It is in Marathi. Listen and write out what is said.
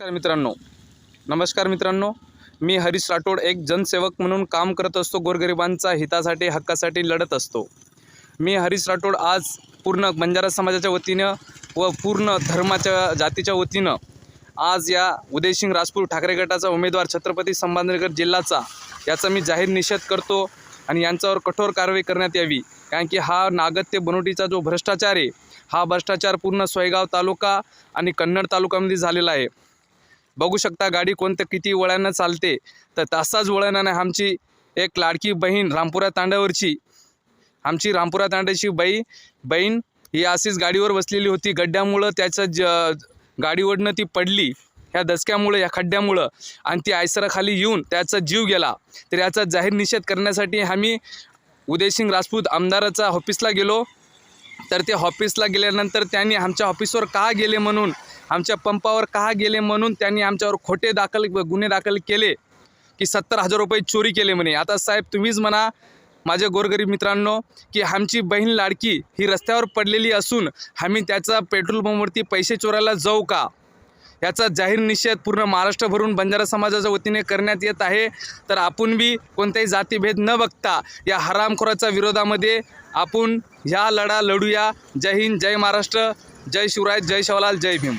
नमस्कार मित्रांनो. नमस्कार मित्रांनो. मी हरीश राठोड एक जनसेवक म्हणून काम करत असतो गोरगरिबांचा हितासाठी हक्कासाठी लढत असतो. मी हरीश राठोड आज पूर्ण बंजारा समाजाच्या वतीनं व पूर्ण धर्माच्या जातीच्या वतीनं आज या उदयसिंग राजपूर ठाकरे गटाचा उमेदवार छत्रपती संभाजीनगर जिल्ह्याचा याचा मी जाहीर निषेध करतो आणि यांच्यावर कठोर कारवाई करण्यात यावी. कारण की हा नागत्य बनोटीचा जो भ्रष्टाचार आहे हा भ्रष्टाचार पूर्ण सोयगाव तालुका आणि कन्नड तालुक्यामध्ये झालेला आहे. बघू शकता गाडी कोणतं किती वळणानं चालते. तर तसाच वळणानं आमची एक लाडकी बहीण रामपुरा तांड्यावरची आमची रामपुरा तांड्याची बाई बहीण ही अशीच गाडीवर बसलेली होती. गड्ड्यामुळं त्याचं ज गाडीवरनं ती पडली. ह्या दचक्यामुळं या खड्ड्यामुळं. आणि ती आयसराखाली येऊन त्याचा जीव गेला. तर याचा जाहीर निषेध करण्यासाठी आम्ही उदयसिंग राजपूत आमदाराचा ऑफिसला गेलो. तर ते ऑफिसला गेल्यानंतर त्यांनी आमच्या ऑफिसवर का गेले म्हणून आमच्या पंपावर का गेले म्हणून त्यांनी आमच्यावर खोटे दाखल गुन्हे दाखल केले की सत्तर हजार रुपये चोरी केले म्हणे. आता साहेब तुम्हीच म्हणा माझ्या गोरगरीब मित्रांनो की आमची बहीण लाडकी ही रस्त्यावर पडलेली असून आम्ही त्याचा पेट्रोल पंपवरती पैसे चोरायला जाऊ का? याचा जाहीर निषेध पूर्ण महाराष्ट्र भरून बंजारा समाजाच्या वतीने करण्यात येत आहे. तर आपण बी कोणताही जातीभेद न बघता या हरामखोराच्या विरोधामध्ये आपण ह्या लढा लढूया. जय हिंद जय महाराष्ट्र. जय शिवराय जय शवलाल जय भीम.